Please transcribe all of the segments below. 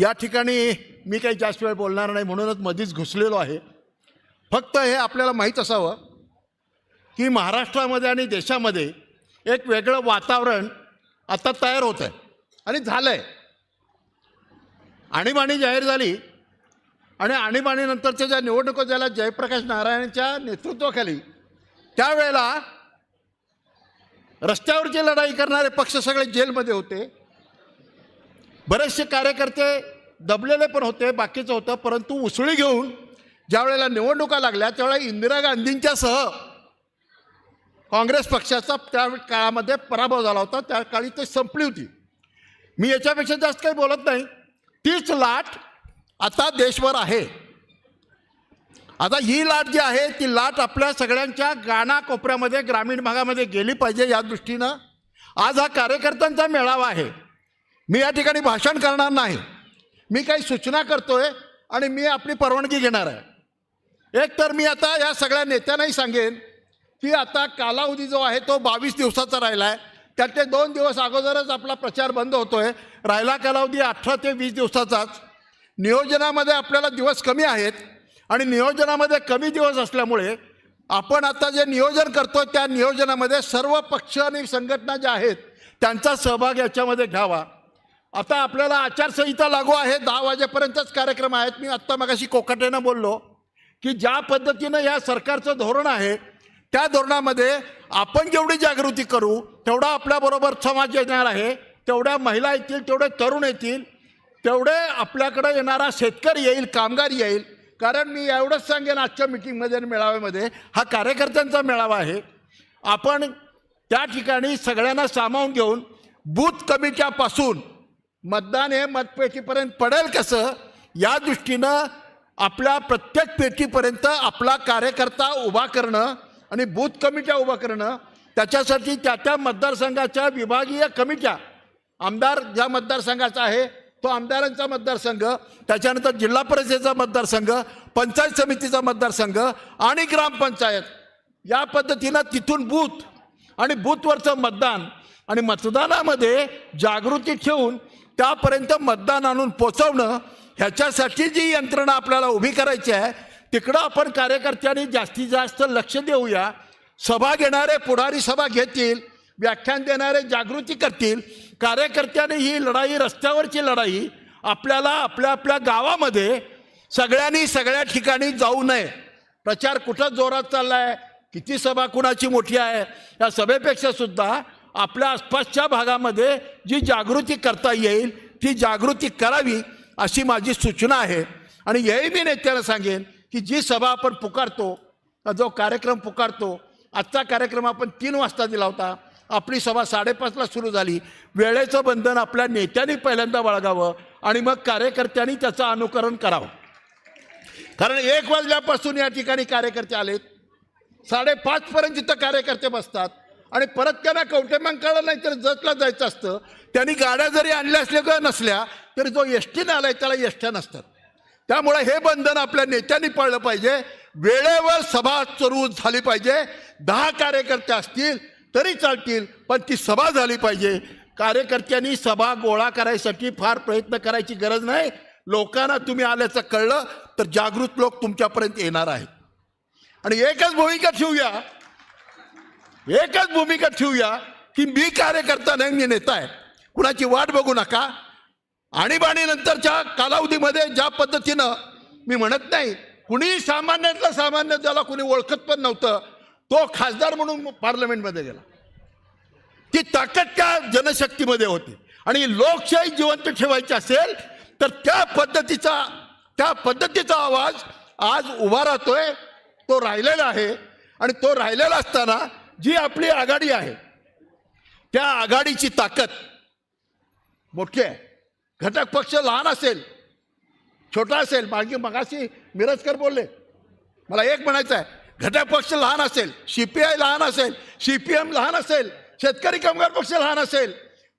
या ठिकाणी मी काही जास्त वेळ बोलणार नाही म्हणूनच मधीच घुसलेलो आहे. फक्त हे आपल्याला माहीत असावं की महाराष्ट्रामध्ये आणि देशामध्ये एक वेगळं वातावरण आता तयार होत आहे आणि झालं आहे आणीबाणी जाहीर झाली आणि आणीबाणीनंतरच्या ज्या निवडणुका झाल्या जयप्रकाश नारायणच्या नेतृत्वाखाली त्यावेळेला रस्त्यावरची लढाई करणारे पक्ष सगळे जेलमध्ये होते. बरेचसे कार्यकर्ते दबलेले पण होते बाकीचं होतं परंतु उसळी घेऊन ज्या वेळेला निवडणुका लागल्या त्यावेळेला इंदिरा गांधींच्या सह काँग्रेस पक्षाचा त्या काळामध्ये पराभव झाला होता त्या काळी ते संपली होती. मी याच्यापेक्षा जास्त काही बोलत नाही. तीच लाट आता देशभर आहे. आता ही लाट जी आहे ती लाट आपल्या सगळ्यांच्या गाणा कोपऱ्यामध्ये ग्रामीण भागामध्ये गेली पाहिजे या दृष्टीनं. आज हा कार्यकर्त्यांचा मेळावा आहे. मी या ठिकाणी भाषण करणार नाही. मी काही सूचना करतोय आणि मी आपली परवानगी घेणार आहे. एक तर मी आता या सगळ्या नेत्यांनाही सांगेन की आता कालावधी जो आहे तो बावीस दिवसाचा राहिला आहे त्यातले दोन दिवस अगोदरच आपला प्रचार बंद होतोय. राहिला कालावधी अठरा ते वीस दिवसाचाच. नियोजनामध्ये आपल्याला दिवस कमी आहेत आणि नियोजनामध्ये कमी दिवस असल्यामुळे आपण आता जे नियोजन करतो त्या नियोजनामध्ये सर्व पक्ष आणि संघटना ज्या आहेत त्यांचा सहभाग याच्यामध्ये घ्यावा. आता आपल्याला आचारसंहिता लागू आहे. दहा वाजेपर्यंतच कार्यक्रम आहेत. मी आत्ता मगाशी कोकाट्यानं बोललो की ज्या पद्धतीनं या सरकारचं धोरण आहे त्या धोरणामध्ये आपण जेवढी जागृती करू तेवढा आपल्याबरोबर समाज येणार आहे तेवढ्या महिला येतील तेवढे तरुण येतील तेवढे आपल्याकडे येणारा शेतकरी येईल कामगार येईल. कारण मी एवढंच सांगेन आजच्या मिटिंगमध्ये आणि मेळाव्यामध्ये हा कार्यकर्त्यांचा मेळावा आहे. आपण त्या ठिकाणी सगळ्यांना सामावून घेऊन बूथ कमिट्यापासून मतदान हे मतपेटीपर्यंत पडेल कसं? या दृष्टीनं आपल्या प्रत्येक पेटीपर्यंत आपला कार्यकर्ता उभा करणं आणि बूथ कमिट्या उभा करणं त्याच्यासाठी त्या त्या मतदारसंघाच्या विभागीय कमिट्या आमदार ज्या मतदारसंघाचा आहे तो आमदारांचा मतदारसंघ त्याच्यानंतर जिल्हा परिषदेचा मतदारसंघ पंचायत समितीचा मतदारसंघ आणि ग्रामपंचायत या पद्धतीनं तिथून बूथ आणि बूथवरचं मतदान आणि मतदानामध्ये जागृती ठेवून त्यापर्यंत मतदान आणून पोचवणं ह्याच्यासाठी जी यंत्रणा आपल्याला उभी करायची आहे तिकडं आपण कार्यकर्त्यांनी जास्तीत जास्त लक्ष देऊया. सभा घेणारे पुढारी सभा घेतील व्याख्यान देणारे जागृती करतील. कार्यकर्त्यांनी ही लढाई रस्त्यावरची लढाई आपल्याला आपल्या आपल्या गावामध्ये सगळ्यांनी सगळ्या ठिकाणी जाऊ नये. प्रचार कुठं जोरात चालला आहे किती सभा कुणाची मोठी आहे या सभेपेक्षा सुद्धा आपल्या आसपासच्या भागामध्ये जी जागृती करता येईल ती जागृती करावी अशी माझी सूचना आहे. आणि हेही मी नेत्याला सांगेन की जी सभा आपण पुकारतो जो कार्यक्रम पुकारतो आजचा कार्यक्रम आपण तीन वाजता दिला होता. आपली सभा साडेपाचला सुरू झाली. वेळेचं बंधन आपल्या नेत्यांनी पहिल्यांदा बाळगावं आणि मग कार्यकर्त्यांनी त्याचं अनुकरण करावं. कारण एक वाजल्यापासून या ठिकाणी कार्यकर्ते आलेत. साडेपाचपर्यंत जिथं कार्यकर्ते बसतात आणि परत त्यांना कवटेमंकाळा नाही तर जतला जायचं असतं. त्यांनी गाड्या जरी आणल्या असल्या किंवा नसल्या तरी जो एस आलाय त्याला एसट्या नसतात. त्यामुळे हे बंधन आपल्या नेत्यांनी पाळलं पाहिजे. वेळेवर सभा सुरू झाली पाहिजे. दहा कार्यकर्ते असतील तरी चालतील पण ती सभा झाली पाहिजे. कार्यकर्त्यांनी सभा गोळा करायसाठी फार प्रयत्न करायची गरज नाही. लोकांना तुम्ही आल्याचं कळलं तर जागृत लोक तुमच्यापर्यंत येणार आहेत. आणि एकच भूमिका ठेवूया. एकच भूमिका ठेवूया की मी कार्यकर्ता नाही मी नेता आहे. कुणाची वाट बघू नका. आणीबाणीनंतरच्या कालावधीमध्ये ज्या पद्धतीनं मी म्हणत नाही कुणी सामान्यातला सामान्य ज्याला कुणी ओळखत पण नव्हतं तो खासदार म्हणून पार्लमेंटमध्ये गेला. ती ताकद त्या जनशक्तीमध्ये होती. आणि लोकशाही जिवंत ठेवायची असेल तर त्या पद्धतीचा त्या पद्धतीचा आवाज आज उभा राहतोय तो राहिलेला आहे. आणि तो राहिलेला असताना जी आपली आघाडी आहे त्या आघाडीची ताकद मोठी आहे. घटक पक्ष लहान असेल छोटा असेल मागे मगाशी मिरजकर बोलले. मला एक म्हणायचं आहे घटक पक्ष लहान असेल सी पी आय लहान असेल सी पी एम लहान असेल शेतकरी कामगार पक्ष लहान असेल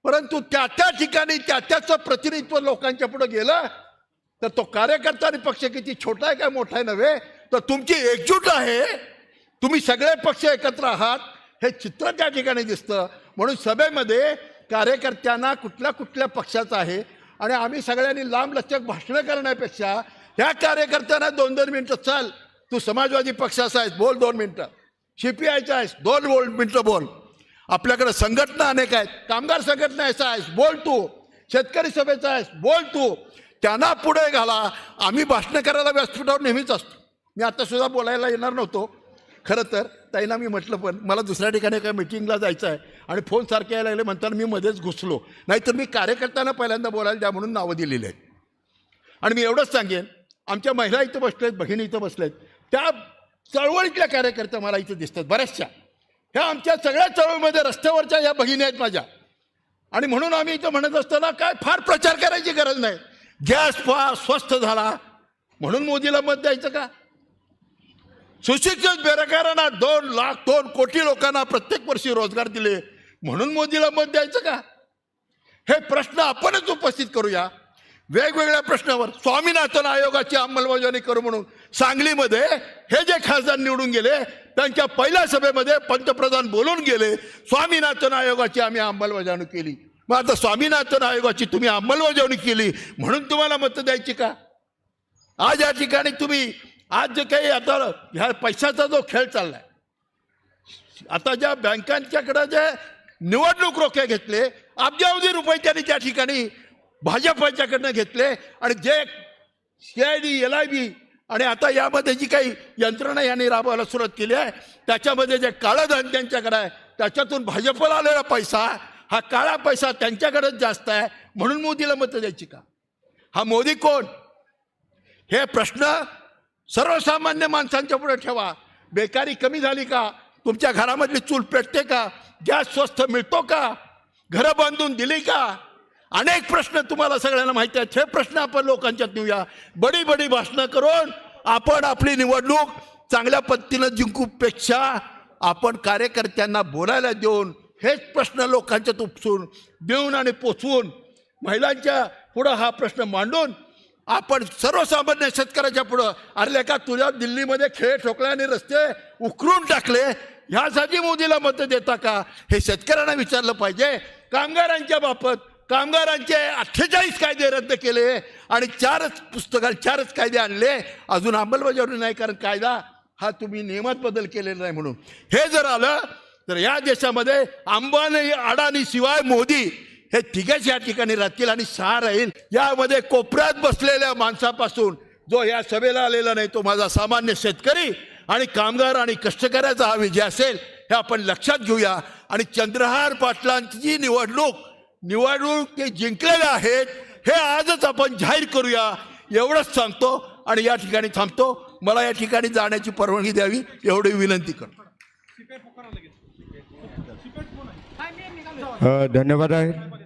परंतु त्या त्या ठिकाणी त्या त्याचं प्रतिनिधित्व लोकांच्या पुढे गेलं तर तो कार्यकर्ता आणि पक्ष किती छोटा आहे काय मोठा आहे नव्हे तर तुमची एकजूट आहे. तुम्ही सगळे पक्ष एकत्र आहात हे चित्र त्या ठिकाणी दिसतं. म्हणून सभेमध्ये कार्यकर्त्यांना कुठल्या कुठल्या पक्षाचं आहे आणि आम्ही सगळ्यांनी लांब लचक भाषणं करण्यापेक्षा ह्या कार्यकर्त्यांना दोन दोन मिनटं चल. तू समाजवादी पक्षाचा आहेस बोल दोन मिनटं. सीपीआयचा आहेस दोन बोल मिनटं बोल. आपल्याकडे संघटना अनेक आहेत. कामगार संघटना याचा आहेस बोल तू. शेतकरी सभेचा आहेस बोल तू. त्यांना पुढे घाला. आम्ही भाषणं करायला व्यासपीठावर नेहमीच असतो. मी आता सुद्धा बोलायला येणार नव्हतो. खरं तर ताईंना मी म्हटलं पण मला दुसऱ्या ठिकाणी काय मिटिंगला जायचं आहे आणि फोन सारखे यायला लागले म्हणताना मी मध्येच घुसलो. नाहीतर मी कार्यकर्त्यांना पहिल्यांदा बोलायला द्या म्हणून नावं दिलेली आहेत. आणि मी एवढंच सांगेन आमच्या महिला इथं बसले आहेत बहिणी इथं बसलेत त्या चळवळीतल्या कार्यकर्त्या मला इथं दिसतात बऱ्याचशा. ह्या आमच्या सगळ्या चळवळीमध्ये रस्त्यावरच्या या बहिणी आहेत माझ्या. आणि म्हणून आम्ही इथं म्हणत असताना काय फार प्रचार करायची गरज नाही. गॅस फार स्वस्त झाला. म्हणून मोदीला मत द्यायचं का? सुशिक्षित बेरोजगारांना दोन लाख दोन कोटी लोकांना प्रत्येक वर्षी रोजगार दिले. म्हणून मोदीला मत द्यायचं का? हे प्रश्न आपणच उपस्थित करूया. वेगवेगळ्या प्रश्नावर स्वामीनाथन आयोगाची अंमलबजावणी करू म्हणून सांगलीमध्ये हे जे खासदार निवडून गेले त्यांच्या पहिल्या सभेमध्ये पंतप्रधान बोलून गेले. स्वामीनाथन आयोगाची आम्ही अंमलबजावणी केली. मग आता स्वामीनाथन आयोगाची तुम्ही अंमलबजावणी केली म्हणून तुम्हाला मतं द्यायची का? आज या ठिकाणी तुम्ही आज जे काही आता ह्या पैशाचा जो खेळ चाललाय आता ज्या बँकांच्याकडे जे निवडणूक रोखे घेतले अब्जावधी रुपये त्यांनी त्या ठिकाणी भाजपच्याकडनं घेतले आणि जे C I D L I B आणि आता यामध्ये जी काही यंत्रणा यांनी राबवायला सुरुवात केली आहे त्याच्यामध्ये जे काळं धन त्यांच्याकडे आहे त्याच्यातून भाजपला आलेला पैसा हा काळा पैसा त्यांच्याकडेच जास्त आहे म्हणून मोदीला मतं द्यायची का? हा मोदी कोण? हे प्रश्न सर्वसामान्य माणसांच्या पुढे ठेवा. बेकारी कमी झाली का? तुमच्या घरामधली चूल पेटते का? गॅस स्वस्त मिळतो का? घरं बांधून दिली का? अनेक प्रश्न तुम्हाला सगळ्यांना माहिती आहेत. हे प्रश्न आपण लोकांच्यात नेऊया. बडी बडी भाषणं करून आपण आपली निवडणूक चांगल्या पद्धतीनं जिंकूपेक्षा आपण कार्यकर्त्यांना बोलायला देऊन हेच प्रश्न लोकांच्यात उपसून देऊन आणि पोचवून महिलांच्या पुढं हा प्रश्न मांडून आपण सर्वसामान्य शेतकऱ्याच्या पुढं अरे का तुझ्या दिल्लीमध्ये खेळ ठोकले आणि रस्ते उकरून टाकले ह्यासाठी मोदीला मतं देता का? हे शेतकऱ्यांना विचारलं पाहिजे. कामगारांच्या बाबत कामगारांचे अठ्ठेचाळीस कायदे रद्द केले आणि चारच पुस्तकात चारच कायदे आणले. अजून अंमलबजावणी नाही कारण कायदा हा तुम्ही नियमात बदल केलेला नाही म्हणून. हे जर आलं तर या देशामध्ये अंबानी अडाणी शिवाय मोदी हे तिघेच या ठिकाणी राहतील आणि सहा राहील. यामध्ये कोपऱ्यात बसलेल्या माणसापासून जो या सभेला आलेला नाही तो माझा सामान्य शेतकरी आणि कामगार आणि कष्टकऱ्याचा हा विजय असेल हे आपण लक्षात घेऊया. आणि चंद्रहार पाटलांची निवडणूक निवडणूक ते जिंकलेले आहेत हे आजच आपण जाहीर करूया. एवढंच सांगतो आणि या ठिकाणी थांबतो. मला या ठिकाणी जाण्याची परवानगी द्यावी एवढी विनंती करतो. धन्यवाद आहे.